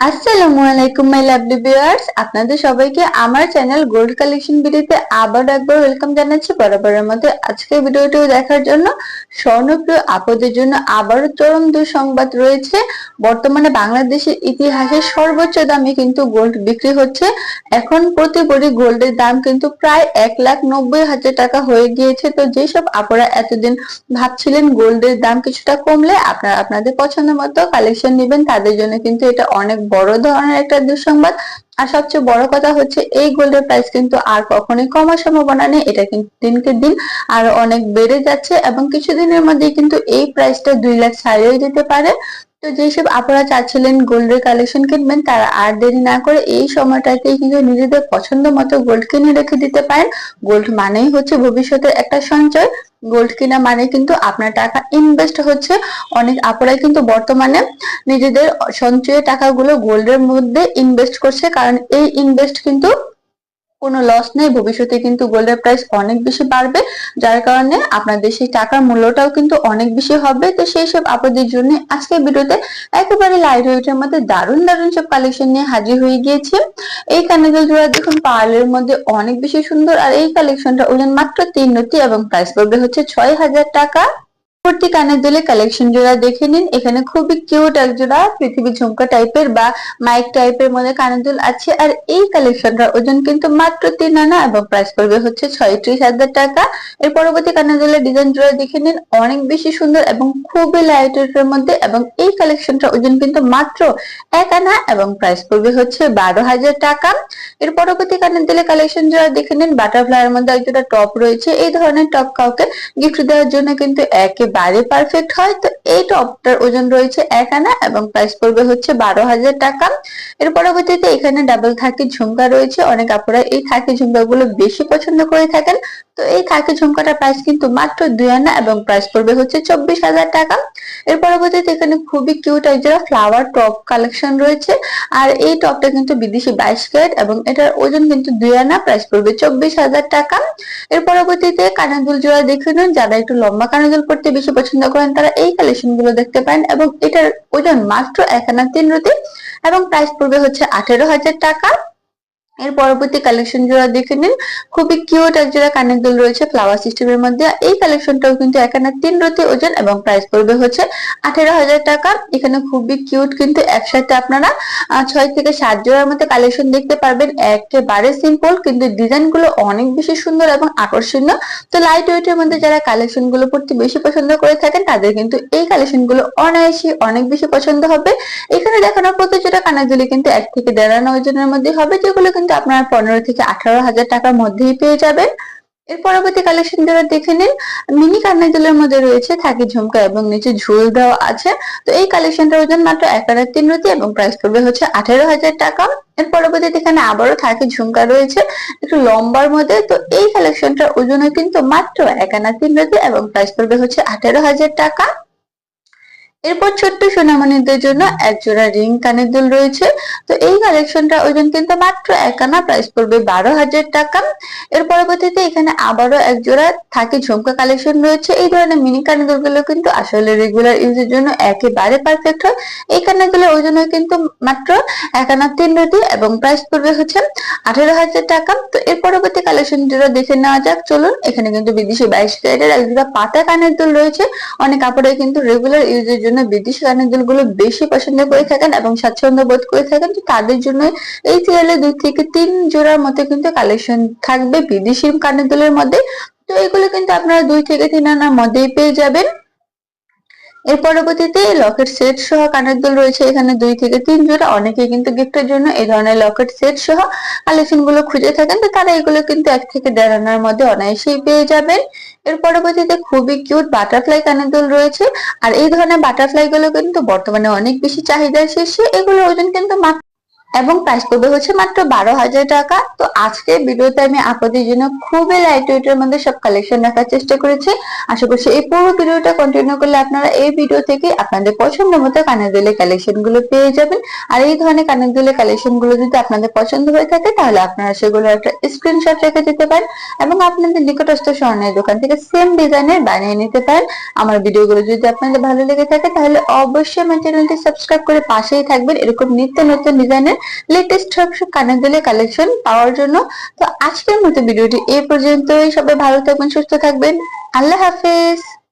আসসালামু আলাইকুম my lovely viewers আপনাদের সবাইকে আমার চ্যানেল গোল্ড কালেকশন ভিডিওতে আবার একবার ওয়েলকাম জানাচ্ছি। বরাবরের মধ্যে আজকের ভিডিওটি দেখার জন্য স্বর্ণপ্রিয় আপদের জন্য আবারও চরম দুঃসংবাদ রয়েছে। বর্তমানে বাংলাদেশের ইতিহাসে সর্বোচ্চ দামে কিন্তু গোল্ড বিক্রি হচ্ছে। এখন প্রতি ভরি গোল্ডের দাম কিন্তু প্রায় এক লাখ নব্বই হাজার টাকা হয়ে গিয়েছে। তো যেসব আপনারা এতদিন ভাবছিলেন গোল্ডের দাম কিছুটা কমলে আপনারা আপনাদের পছন্দ মতো কালেকশন নেবেন, তাদের জন্য কিন্তু এটা অনেক বড় ধরনের একটা দুঃসংবাদ। আর সবচেয়ে বড় কথা হচ্ছে, এই গোল্ডের প্রাইস কিন্তু আর কখনোই কমার সম্ভাবনা নেই। এটা কিন্তু দিনকে দিন আর অনেক বেড়ে যাচ্ছে এবং কিছুদিনের মধ্যে কিন্তু এই প্রাইসটা দুই লাখ ছাড়িয়ে যেতে পারে। তো যেসব আপনারা চাচ্ছিলেন গোল্ডের কালেকশন কিনবেন, তারা আর দেরি না করে এই সময়টাতে কিন্তু নিজেদের পছন্দ মতো গোল্ড কিনে রেখে দিতে পারেন। গোল্ড মানেই হচ্ছে ভবিষ্যতের একটা সঞ্চয়। গোল্ড কিনা মানে কিন্তু আপনার টাকা ইনভেস্ট হচ্ছে। অনেক আপনারাই কিন্তু বর্তমানে নিজেদের সঞ্চয়ের টাকাগুলো গোল্ডের মধ্যে ইনভেস্ট করছে, কারণ এই ইনভেস্ট কিন্তু কোনো লস নেই, ভবিষ্যতে কিন্তু গোল্ডের প্রাইস অনেক বেশি বাড়বে, যার কারণে আপনাদের সেই টাকার মূল্যটাও কিন্তু অনেক বেশি হবে। তো সেই সব আপনাদের জন্য আজকের ভিডিওতে একেবারে লাইট ওয়েটের মধ্যে দারুণ দারুণ সব কালেকশন নিয়ে হাজির হয়ে গিয়েছে। এই কানেদের জোড়া দেখুন, পার্লের মধ্যে অনেক বেশি সুন্দর, আর এই কালেকশনটা ওজন মাত্র তিন নতি এবং প্রাইস পড়বে হচ্ছে ছয় হাজার টাকা। পরবর্তী কানের দুলে কালেকশন জোড়া দেখে নিন। এখানে খুবই কিউট এক জোড়া পৃথিবী ঝুমকা টাইপের বা মাইক টাইপের মধ্যে কানের দুল আছে। আর এই কালেকশনটার ওজন কিন্তু মাত্র তিন আনা এবং প্রাইস পড়বে হচ্ছে ছয়ত্রিশ হাজার টাকা। এর পরবর্তী কানের দুলের ডিজাইন জোড়া দেখে নিন। অনেক বেশি সুন্দর এবং খুবই লাইটের মধ্যে এবং এই কালেকশনটার ওজন কিন্তু মাত্র এক আনা এবং প্রাইস পড়বে হচ্ছে বারো হাজার টাকা। এর পরবর্তী কানের দিলে কালেকশন জোড়া দেখে নিন। বাটারফ্লাইয়ের মধ্যে একটা টপ রয়েছে। এই ধরনের টপ কাউকে গিফট দেওয়ার জন্য কিন্তু একে বারে পারফেক্ট হয়, তো এই টপটার ওজন রয়েছে এক আনা এবং প্রাইস পড়বে হচ্ছে বারো হাজার টাকা। এর পরবর্তীতে এখানে ডাবল থাকি ঝুমকা রয়েছে, অনেক আপনারা এই থাকি ঝুমকাগুলো বেশি পছন্দ করে থাকেন। তো এই থাকি ঝুমকাটার প্রাইস কিন্তু মাত্র দুই আনা এবং প্রাইস পড়বে হচ্ছে চব্বিশ হাজার টাকা। এর পরবর্তীতে এখানে খুবই কিউট একজোড়া ফ্লাওয়ার টপ কালেকশন রয়েছে। আর এই টপটা কিন্তু বিদেশি বাইশ ক্যারেট এবং এটার ওজন কিন্তু দুই আনা প্রাইস পড়বে চব্বিশ হাজার টাকা। এর পরবর্তীতে কানাদুল জোড়া দেখে নিন, যারা একটু লম্বা কানাদুল পড়তে বেশি পছন্দ করেন, তারা এই কালেকশনগুলো দেখতে পারেন এবং এটার ওজন মাত্র এক আনা তিন রুটি এবং প্রাইস পড়বে হচ্ছে আঠেরো হাজার টাকা। এর পরবর্তী কালেকশন জোড়া দেখে নিন। খুবই কিউট এক জোড়া কানের দুল রয়েছে ফ্লাওয়ার সিস্টেমের মধ্যে। এই কালেকশনটাও কিন্তু এখানে তিন রতি ওজন এবং প্রাইস পড়বে হচ্ছে আঠেরো হাজার টাকা। এখানে খুবই কিউট কিন্তু একসাথে আপনারা ছয় থেকে সাত জোড়ার মধ্যে কালেকশন দেখতে পারবেন। একেবারে সিম্পল কিন্তু ডিজাইনগুলো অনেক বেশি সুন্দর এবং আকর্ষণীয়। তো লাইট ওয়েটের মধ্যে যারা কালেকশনগুলো পড়তে বেশি পছন্দ করে থাকেন, তাদের কিন্তু এই কালেকশনগুলো অনায়াসী অনেক বেশি পছন্দ হবে। এখানে দেখানোর প্রতি জোড়া কানের দুলি কিন্তু এক থেকে দেড় আনা ওজনের মধ্যে হবে, যেগুলো কিন্তু আপনারা পনেরো থেকে আঠারো হাজার টাকার মধ্যেই পেয়ে যাবেন। এর পরবর্তী কালেকশন যারা দেখে নিন। মিনি কান্নাদুলের মধ্যে রয়েছে থাকি ঝুমকা এবং নিচে ঝুল দেওয়া আছে। তো এই কালেকশনটার ওজন মাত্র এক হাজার তিন রুটি এবং প্রাইস পড়বে হচ্ছে আঠেরো হাজার টাকা। এর পরবর্তীতে এখানে আবারও থাকি ঝুমকা রয়েছে, একটু লম্বার মধ্যে। তো এই কালেকশনটার ওজনও কিন্তু মাত্র এক আনা তিন রতি এবং প্রাইস পড়বে হচ্ছে আঠেরো হাজার টাকা। এরপর ছোট্ট সোনামণিদের জন্য এক জোড়া রিং কানের দুল রয়েছে। তো এই কালেকশনটা ওজন কিন্তু মাত্র এক আনা প্রাইস পড়বে বারো হাজার টাকা। এর পরবর্তীতে এখানে আবারও এক জোড়া থাকে ঝুমকা কালেকশন রয়েছে। এই ধরনের মিনি কানের দুলগুলো কিন্তু আসলে রেগুলার ইউজের জন্য একেবারে পারফেক্ট হয়। এই কানের দুলের ওজন কিন্তু মাত্র এক আনা তিন রুটি এবং প্রাইস পড়বে হচ্ছে আঠেরো হাজার টাকা। তো এর পরবর্তী কালেকশন যেটা দেখে নেওয়া যাক। চলুন, এখানে কিন্তু বিদেশি বাইশ ক্যারেটের এক জোড়া পাতা কানের দুল রয়েছে। অনেক কাপড়ে কিন্তু রেগুলার ইউজের জন্য জন্য বিদেশি গানের দলগুলো বেশি পছন্দ করে থাকেন এবং স্বাচ্ছন্দ্য বোধ করে থাকেন, তো তাদের জন্য এই সিরিয়ালে দুই থেকে তিন জোড়ার মতো কিন্তু কালেকশন থাকবে বিদেশি কানের দলের মধ্যে। তো এগুলো কিন্তু আপনারা দুই থেকে তিন আনার মধ্যেই পেয়ে যাবেন। এর পরবর্তীতে লকেট সেট সহ কানের দুল রয়েছে এখানে দুই থেকে তিন জোড়া। অনেকে কিন্তু গিফটের জন্য এই ধরনের লকেট সেট সহ কালেকশনগুলো খুঁজে থাকেন। তো তারা এগুলো কিন্তু এক থেকে দেড় আনার মধ্যে অনায়াসেই পেয়ে যাবেন। এর পরবর্তীতে খুবই কিউট বাটারফ্লাই কানের দুল রয়েছে। আর এই ধরনের বাটারফ্লাই গুলো কিন্তু বর্তমানে অনেক বেশি চাহিদার শেষে এগুলোর ওজন কিন্তু মাত্র এবং প্রাইস পড়বে হচ্ছে মাত্র বারো হাজার টাকা। তো আজকের ভিডিওতে আমি আপনাদের জন্য খুবই লাইট ওয়েটের মধ্যে সব কালেকশন রাখার চেষ্টা করেছি। আশা করছি এই পুরো ভিডিওটা কন্টিনিউ করলে আপনারা এই ভিডিও থেকে আপনাদের পছন্দ মতো কানের দুলের কালেকশনগুলো পেয়ে যাবেন। আর এই ধরনের কানের দুলের কালেকশনগুলো যদি আপনাদের পছন্দ হয়ে থাকে, তাহলে আপনারা সেগুলো একটা স্ক্রিনশট রেখে দিতে পারেন এবং আপনাদের নিকটস্থ স্বর্ণের দোকান থেকে সেম ডিজাইনের বানিয়ে নিতে পারেন। আমার ভিডিওগুলো যদি আপনাদের ভালো লেগে থাকে, তাহলে অবশ্যই আমার চ্যানেলটি সাবস্ক্রাইব করে পাশেই থাকবেন। এরকম নিত্য নতুন ডিজাইনের লেটেস্ট সব কানের দুলের কালেকশন পাওয়ার জন্য। তো আজকের মতো ভিডিওটি এই পর্যন্তই। সবাই ভালো থাকবেন, সুস্থ থাকবেন। আল্লাহ হাফেজ।